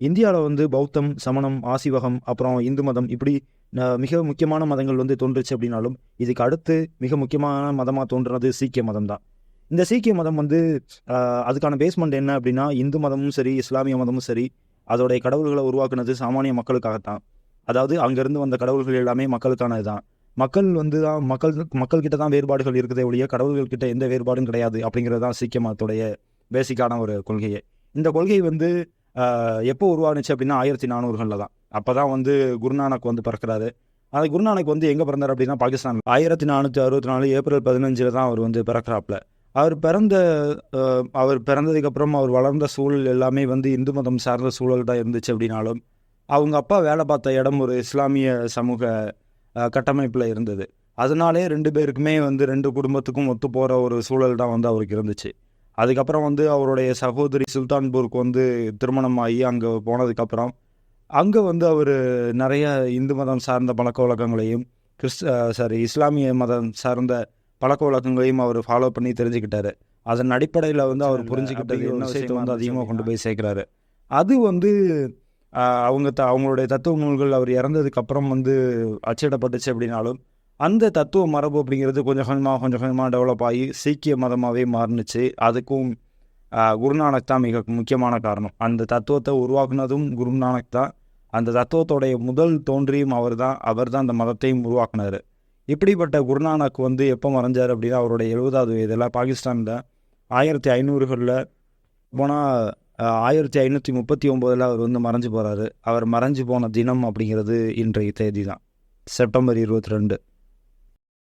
இந்தியாவில் வந்து பௌத்தம் சமணம் ஆசிவகம் அப்புறம் இந்து மதம் இப்படி மிக முக்கியமான மதங்கள் வந்து தோன்றுச்சு அப்படின்னாலும் இதுக்கு அடுத்து மிக முக்கியமான மதமாக தோன்றுனது சீக்கிய மதம் தான் இந்த சீக்கிய மதம் வந்து அதுக்கான பேஸ்மெண்ட் என்ன அப்படின்னா இந்து மதமும் சரி இஸ்லாமிய மதமும் சரி அதோடைய கடவுள்களை உருவாக்குனது சாமானிய மக்களுக்காகத்தான். அதாவது அங்கேருந்து வந்த கடவுள்கள் எல்லாமே மக்களுக்கானது தான் மக்கள் வந்து தான் மக்கள் மக்கள்கிட்ட தான் வேறுபாடுகள் இருக்குதே ஒழிய கடவுள்கள் கிட்ட எந்த வேறுபாடும் கிடையாது அப்படிங்கிறது தான் சீக்கிய மதத்துடைய பேசிக்கான ஒரு கொள்கையே. இந்த கொள்கை வந்து எப்போ உருவானுச்சு அப்படின்னா ஆயிரத்தி நானூறுகளில் தான். அப்போ தான் வந்து குருநானக் வந்து பிறக்கிறாரு. அந்த குருநானக் வந்து எங்கே பிறந்தார் அப்படின்னா பாகிஸ்தான் ஆயிரத்தி நானூற்றி அறுபத்தி நாலு ஏப்ரல் பதினஞ்சில் தான் அவர் வந்து பிறக்கிறாப்புல அவர் பிறந்த அவர் பிறந்ததுக்கப்புறம் அவர் வளர்ந்த சூழல் எல்லாமே வந்து இந்து மதம் சார்ந்த சூழல் தான் இருந்துச்சு அப்படின்னாலும் அவங்க அப்பா வேலை பார்த்த இடம் ஒரு இஸ்லாமிய சமூக கட்டமைப்பில் இருந்தது. அதனாலே ரெண்டு பேருக்குமே வந்து ரெண்டு குடும்பத்துக்கும் ஒத்து போகிற ஒரு சூழல் தான் வந்து அவருக்கு இருந்துச்சு. அதுக்கப்புறம் வந்து அவருடைய சகோதரி சுல்தான்பூருக்கு வந்து திருமணம் ஆகி அங்கே போனதுக்கப்புறம் அங்கே வந்து அவர் நிறைய இந்து மதம் சார்ந்த பழக்க வழக்கங்களையும் கிறிஸ் சாரி இஸ்லாமிய மதம் சார்ந்த பழக்க வழக்கங்களையும் அவர் ஃபாலோ பண்ணி தெரிஞ்சுக்கிட்டாரு. அதன் அடிப்படையில் வந்து அவர் புரிஞ்சுக்கிட்டது என்ன விஷயத்தை வந்து அதிகமாக கொண்டு போய் சேர்க்குறாரு. அது வந்து அவங்க த அவங்களுடைய தத்துவ நூல்கள் அவர் இறந்ததுக்கு அப்புறம் வந்து அச்சிடப்பட்டுச்சு அப்படின்னாலும் அந்த தத்துவ மரபு அப்படிங்கிறது கொஞ்சம் கொஞ்சமாக கொஞ்சம் கொஞ்சமாக டெவலப் ஆகி சீக்கிய மதமாகவே மாறுனுச்சு. அதுக்கும் குருநானக் தான் மிக முக்கியமான காரணம். அந்த தத்துவத்தை உருவாக்குனதும் குருநானக் தான். அந்த தத்துவத்தோடைய முதல் தோன்றியும் அவர் தான் அவர் தான் அந்த மதத்தையும் உருவாக்குனார். இப்படிப்பட்ட குருநானக் வந்து எப்போ மறைஞ்சார் அப்படின்னா அவருடைய எழுபதாவது வயதில் பாகிஸ்தானில் ஆயிரத்தி ஐநூறுகளில் போனால் ஆயிரத்தி ஐநூற்றி முப்பத்தி ஒம்போதில் அவர் வந்து மறைஞ்சு போகிறாரு அவர் மறைஞ்சு போன தினம் அப்படிங்கிறது இன்றைய தேதி தான் செப்டம்பர் இருபத்தி ரெண்டு.